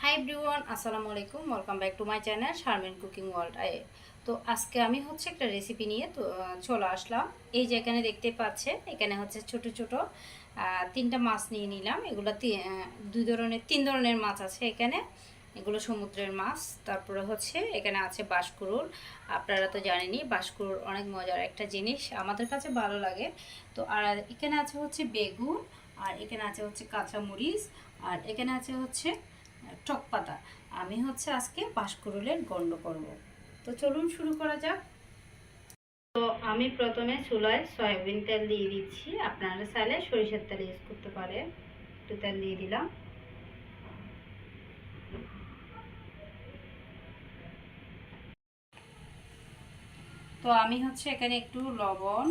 High everyone আসসালামু আলাইকুম। Welcome back to my channel Sharmin cooking world তো আজকে আমি হচ্ছে একটা রেসিপি নিয়ে তো চলে আসলাম। এই যে এখানে দেখতে পাচ্ছেন, এখানে হচ্ছে ছোট ছোট তিনটা মাছ নিয়ে নিলাম। এগুলো দুই ধরনের, তিন ধরনের মাছ আছে এখানে। এগুলো সমুদ্রের মাছ, তারপরে হচ্ছে এখানে আছে বাঁশকুড়ুল আপনারা তো জানেনই বাঁশকুড়ুল অনেক মজার একটা জিনিস, আমাদের কাছে ভালো লাগে। তো আর এখানে আছে হচ্ছে বেগুন, আর এখানে আছে হচ্ছে কাঁচামরিচ, আর এখানে আছে হচ্ছে টক পাতা। আমি হচ্ছে আজকে বাঁশকুড়ুলের গন্ড করব। তো চলুন শুরু করা যাক। তো আমি প্রথমে চুলায় সয়াবিন তেল দিয়ে দিচ্ছি। আপনারা চাইলে সরিষার তেল ইউজ করতে পারে একটু তেল দিয়ে দিলাম। তো আমি হচ্ছে এখানে একটু লবণ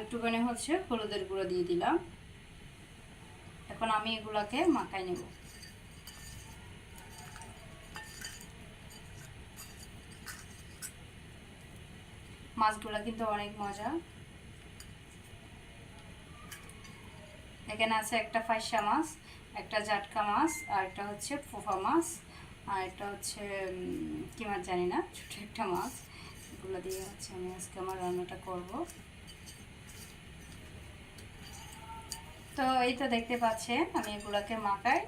একটুখানি হচ্ছে হলুদের গুঁড়ো দিয়ে দিলাম। এখন আমি এগুলাকে মাখাই নেব। মাছগুলো কিন্তু অনেক মজা। এখানে আছে একটা ফাইসা মাছ, একটা জাটকা মাছ, আর একটা হচ্ছে ফোফা মাছ, আর একটা হচ্ছে কি মাছ জানি না, ছোটো একটা মাছ। এগুলো দিয়ে হচ্ছে আমি আজকে আমার রান্নাটা করব। তো এই তো দেখতে পাচ্ছেন, আমি এগুলোকে মাখাই,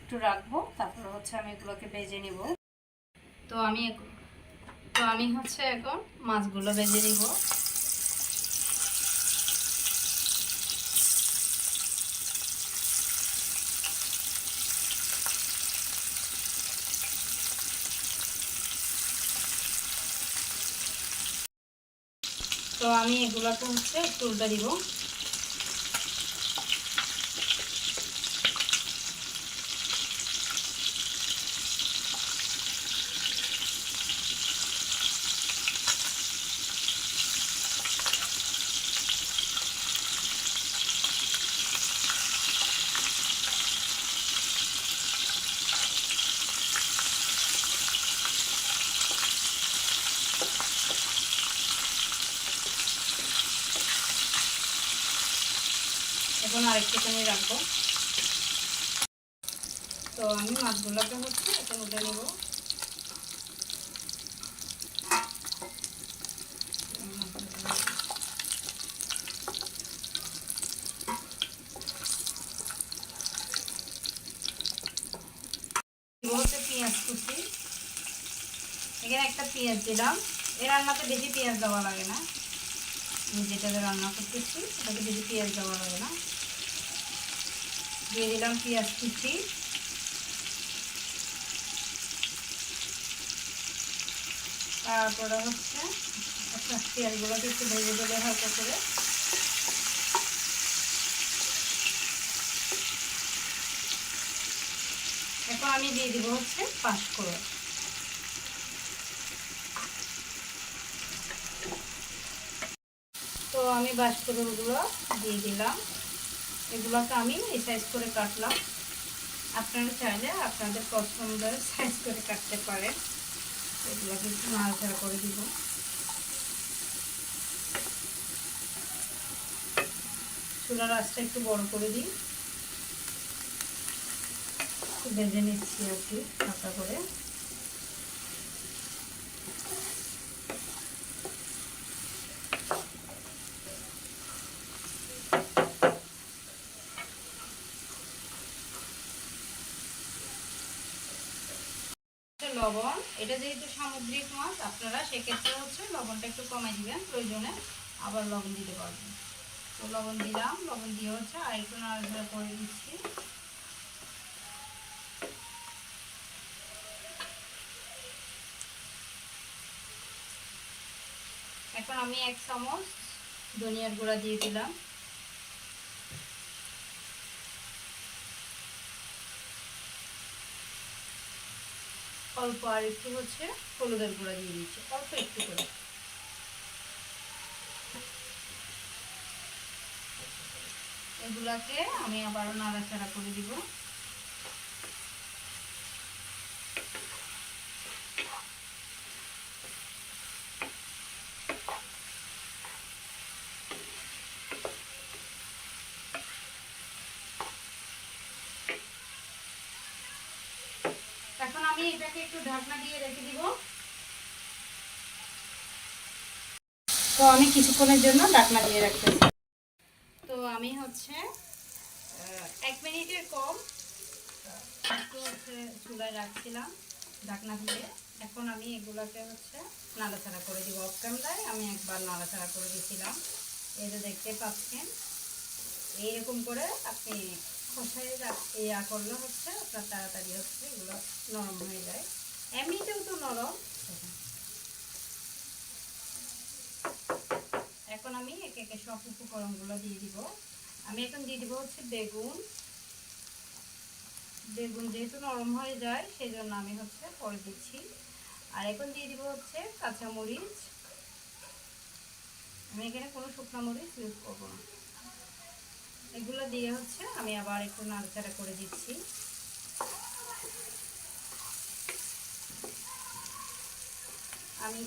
একটু রাখব, তারপর হচ্ছে আমি এগুলোকে ভেজে নিব। তো আমি তো আমি হচ্ছে এখন মাছগুলো ভেজে নিব। তো আমি এগুলোকে হচ্ছে একটু উল্টা দিব। এখন আরেকটুখানি রাখব। তো আমি মাছগুলোকে হচ্ছে এখন উঠে নেব। হচ্ছে পেঁয়াজ কুচি। এখানে একটা পেঁয়াজ দিলাম। এই রান্নাতে বেশি পেঁয়াজ দেওয়া লাগে না। আমি যেটাতে রান্না করতেছি, সেটাতে বেশি পেঁয়াজ দেওয়া লাগে না। দিয়ে দিলাম পেঁয়াজ কুচি। তারপরে হচ্ছে আচ্ছা পেঁয়াজগুলোকে একটু ভেজে দেবে হালকা করে। এখন আমি দিয়ে দিব হচ্ছে পাঁচফোড়ন তো আমি বাষ্পগুলো দিয়ে দিলাম। এগুলোকে আমি এই সাইজ করে কাটলাম। আপনারা চাইলে আপনাদের পছন্দের সাইজ করে কাটতে পারেন। এগুলোকে একটু নাড়াচাড়া করে দিব। চুলার আঁচটা একটু বড় করে দিই। ভেজে নিচ্ছি আর কি করে। লবণ। এটা যেহেতু সামুদ্রিক মাছ, আপনারা সেক্ষেত্রে হচ্ছে লবণটা একটু কমাই দিবেন, প্রয়োজনে আবার লবণ দিতে পারবেন। তো লবণ দিলাম, লবণ দিয়ে হচ্ছে আর একটু নাড়াচাড়া করে দিচ্ছি। এখন আমি এক চামচ ধনিয়ার গুঁড়া দিয়ে দিলাম। অল্প আর একটু হচ্ছে হলুদের গুঁড়া দিয়ে দিচ্ছি, অল্প একটু করে। এগুলাকে আমি আবারও নাড়াচাড়া করে দিব। একটু ঢাকনা দিয়ে রেখে দিব। তো আমি কিছুক্ষণের জন্য ঢাকনা দিয়ে রাখতেছি। তো আমি হচ্ছে এক মিনিটের কম একটু হচ্ছে চুলায় রাখছিলাম ঢাকনা দিয়ে। এখন আমি এগুলোকে হচ্ছে নাড়াচাড়া করে দিব। অফ ক্যামেরায় আমি একবার নাড়াচাড়া করে দিয়েছিলাম এই দেখতে পাচ্ছেন, এইরকম করে আপনি খসায় ইয়া করলে হচ্ছে আপনার তাড়াতাড়ি হচ্ছে এগুলো নরম হয়ে যায়। এমনিতেও তো নরম। এখন আমি একে একে সব উপকরণগুলো দিয়ে দিব। আমি এখন দিয়ে দিব হচ্ছে বেগুন। বেগুন যেহেতু নরম হয়ে যায় সেই জন্য আমি হচ্ছে পরে দিচ্ছি। আর এখন দিয়ে দিব হচ্ছে কাঁচামরিচ। আমি এখানে কোনো শুকনো মরিচ ইউজ করব না। এগুলো দিয়ে হচ্ছে আমি আবার একটু নাড়াচাড়া করে দিচ্ছি। আমি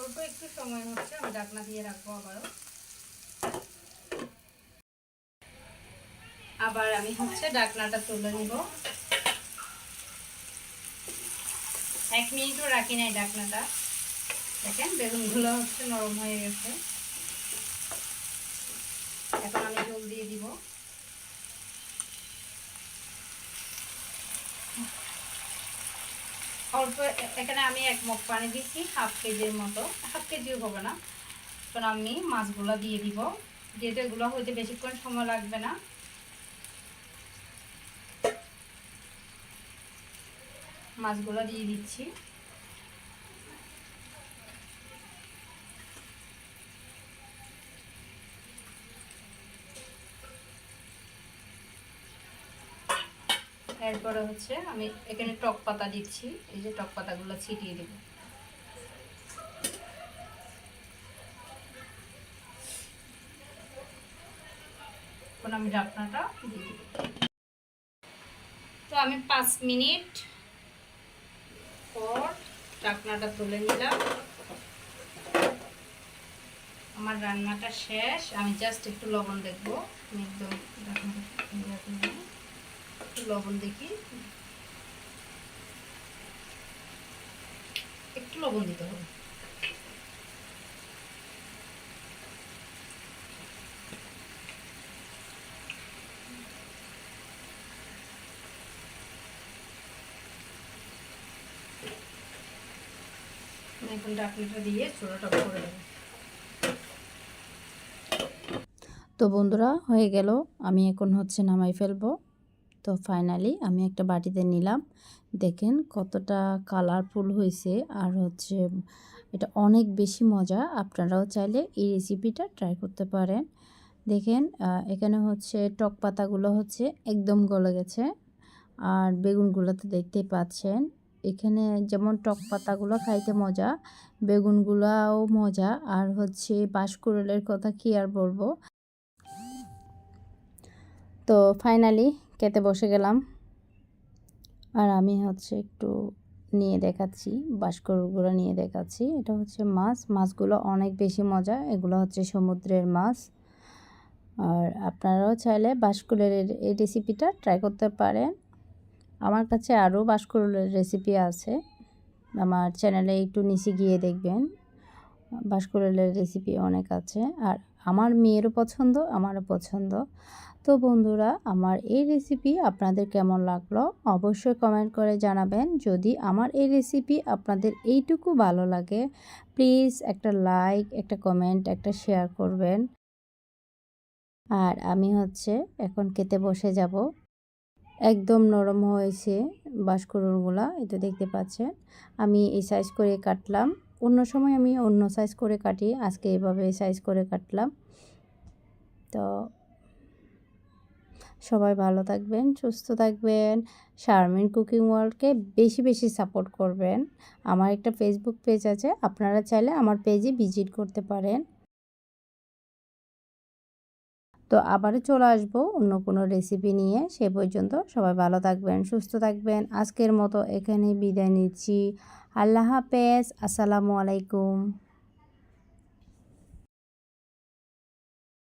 অল্প একটু সময় হচ্ছে আমি ঢাকনা দিয়ে রাখব আবারও। আবার আমি হচ্ছে ডাকনাটা তুলে নিব। এক মিনিটও রাখি নাই ডাকনাটা দেখেন বেগুনগুলো হচ্ছে নরম হয়ে গেছে এখন আমি জল দিয়ে দিব অল্প এখানে আমি এক মগ পানি দিচ্ছি হাফ কেজির মতো। হাফ কেজিও হবে না। এখন আমি মাছগুলো দিয়ে দিব। যেহেতু এগুলো হইতে বেশিক্ষণ সময় লাগবে না। মাছগুলো দিয়ে দিচ্ছি। এরপরে হচ্ছে আমি এখানে টক পাতা দিচ্ছি। এই যে টক পাতাগুলো ছিটিয়ে দেব। এখন আমি ঢাকনাটা দিয়ে তো আমি পাঁচ মিনিট পর ঢাকনাটা তুলে নিলাম। আমার রান্নাটা শেষ। আমি জাস্ট একটু লবণ দেখব। একদম। একটু লবণ দেখি। একটু লবণ দিতে হবে। তো বন্ধুরা, হয়ে গেল। আমি এখন হচ্ছে নামাই ফেলব। তো ফাইনালি আমি একটা বাটিতে নিলাম। দেখেন কতটা কালারফুল হয়েছে আর হচ্ছে এটা অনেক বেশি মজা। আপনারাও চাইলে এই রেসিপিটা ট্রাই করতে পারেন। দেখেন এখানে হচ্ছে টক পাতাগুলো হচ্ছে একদম গলে গেছে আর বেগুনগুলো তো দেখতেই পাচ্ছেন। এখানে যেমন টক পাতাগুলো খাইতে মজা, বেগুনগুলাও মজা আর হচ্ছে বাঁশকুড়েলের কথা কি আর বলব? তো ফাইনালি খেতে বসে গেলাম। আর আমি হচ্ছে একটু নিয়ে দেখাচ্ছি বাঁশকরগুলো নিয়ে দেখাচ্ছি। এটা হচ্ছে মাছ, মাছগুলো অনেক বেশি মজা। এগুলো হচ্ছে সমুদ্রের মাছ। আর আপনারাও চাইলে বাঁশকুলের এই- রেসিপিটা ট্রাই করতে পারেন। আমার কাছে আরও বাঁশকুলের রেসিপি আছে। আমার চ্যানেলে একটু নিচে গিয়ে দেখবেন। বাঁশকুড়েলের রেসিপি অনেক আছে। আর আমার মেয়েরও পছন্দ, আমারও পছন্দ। তো বন্ধুরা, আমার এই রেসিপি আপনাদের কেমন লাগল অবশ্যই কমেন্ট করে জানাবেন। যদি আমার এই রেসিপি আপনাদের এইটুকু ভালো লাগে প্লিজ একটা লাইক একটা কমেন্ট একটা শেয়ার করবেন। আর আমি হচ্ছে এখন খেতে বসে যাব। একদম নরম হয়েছে বাঁশকুড়ুলগুলা এটা দেখতে পাচ্ছেন। আমি এই সাইজ করে কাটলাম। অন্য সময় আমি অন্য সাইজ করে কাটি, আজকে এভাবে সাইজ করে কাটলাম। তো সবাই ভালো থাকবেন, সুস্থ থাকবেন। শারমিন কুকিং ওয়ার্ল্ডকে বেশি বেশি সাপোর্ট করবেন। আমার একটা ফেসবুক পেজ আছে, আপনারা চাইলে আমার পেজে ভিজিট করতে পারেন। তো আবারও চলে আসব অন্য কোনো রেসিপি নিয়ে। সে পর্যন্ত সবাই ভালো থাকবেন, সুস্থ থাকবেন। আজকের মতো এখানে বিদায় নিচ্ছি। আল্লাহ হাফেজ, আসসালামু আলাইকুম।